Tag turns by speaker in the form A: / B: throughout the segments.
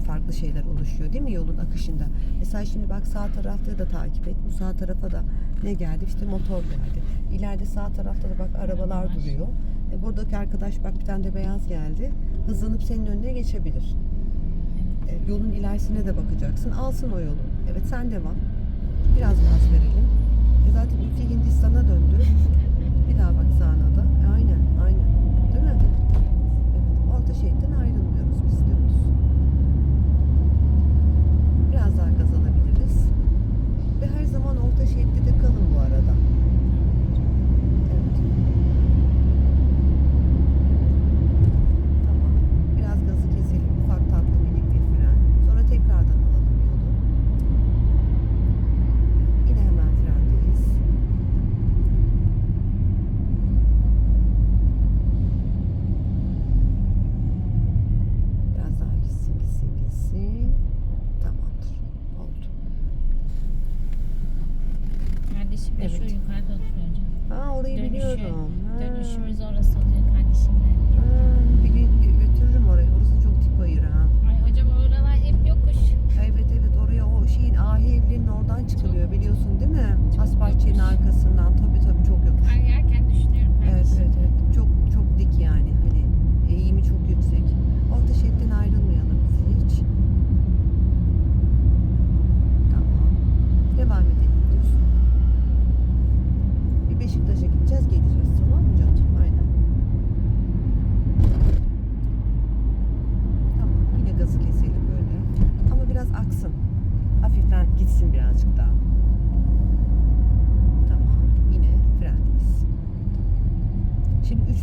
A: farklı şeyler oluşuyor değil mi yolun akışında? Mesela şimdi bak sağ tarafta da takip et. Bu sağ tarafa da ne geldi? İşte motor geldi. İleride sağ tarafta da bak arabalar duruyor. E, buradaki arkadaş bak bir tane de beyaz geldi. Hızlanıp senin önüne geçebilir. E, yolun ilerisine de bakacaksın. Alsın o yolu. Evet sen devam. Biraz gaz verelim. E, zaten ülke Hindistan'a döndü. Bir daha bak sağına da. E, aynen, aynen. Değil mi? Evet, orta şeritten ayrılmıyoruz biz dümdüz. Biraz daha gaz alabiliriz. Ve her zaman orta şeritte de kalın bu arada. Evet. Tamam. Biraz gazı keselim. Ufak tatlı minik bir fren. Sonra tekrardan alalım yolu. Yine hemen frendeyiz. Biraz daha gitsin gitsin gitsin. Tamamdır. Oldu.
B: De şu
A: Evet.
B: yukarıda oturuyor hocam.
A: Ha orayı
B: Dönüşü-
A: biliyorum. Ha.
B: Dönüşümüz orası oluyor kardeşimle.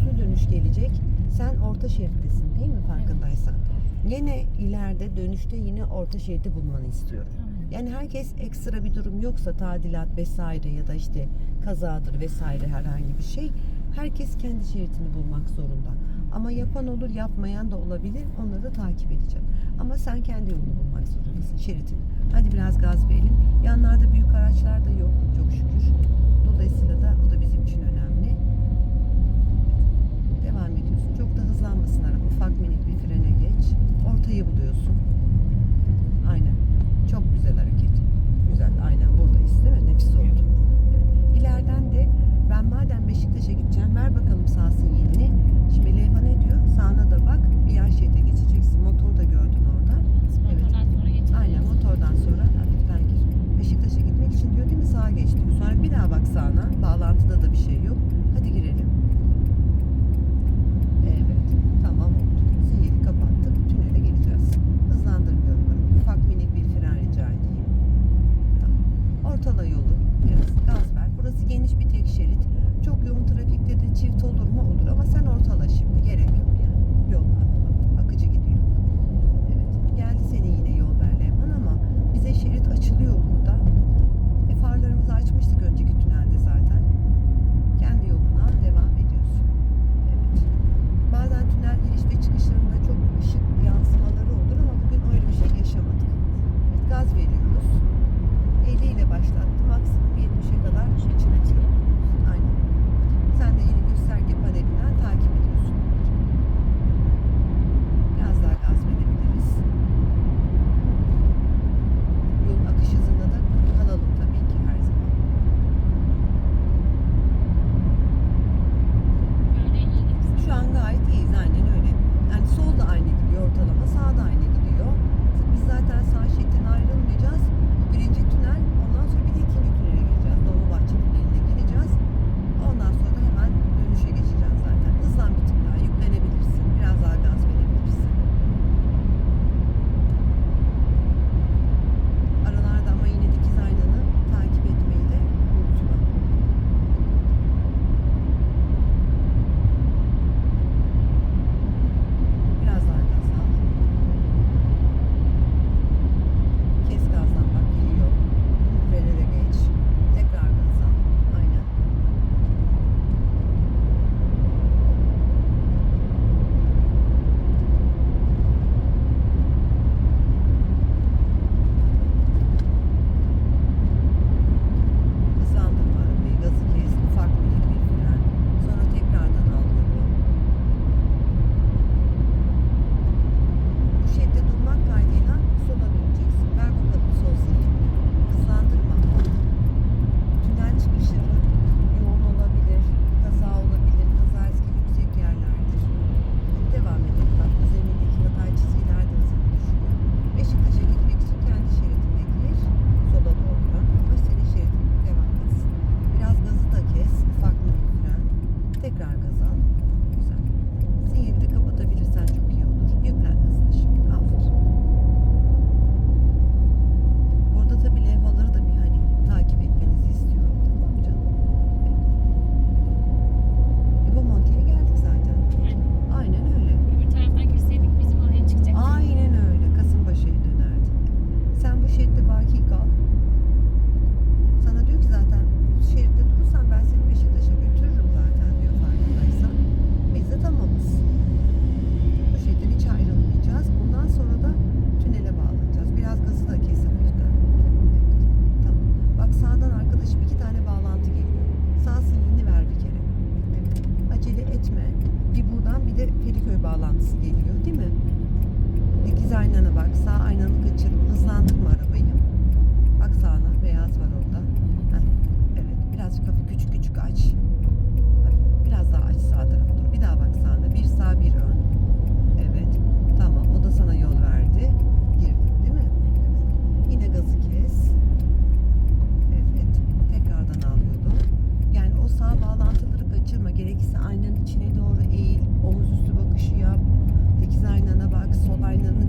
A: Üçlü dönüş gelecek. Sen orta şerittesin değil mi farkındaysan? Yine ileride dönüşte yine orta şeridi bulmanı istiyorum. Yani herkes ekstra bir durum yoksa tadilat vesaire ya da işte kazadır vesaire herhangi bir şey herkes kendi şeridini bulmak zorunda. Ama yapan olur yapmayan da olabilir onları da takip edeceğim. Ama sen kendi yolunu bulmak zorundasın şeridini. Hadi biraz gaz verelim. Yanlarda büyük araçlar da yok çok şükür. Dolayısıyla da o da bizim için önemli. Devam ediyorsun. Araba. Ufak minik bir frene geç. Ortayı buluyorsun. Aynen. Çok güzel hareket.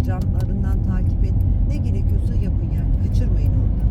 A: Aynanın camlarından takip et. Ne gerekiyorsa yapın yani. Kaçırmayın orada.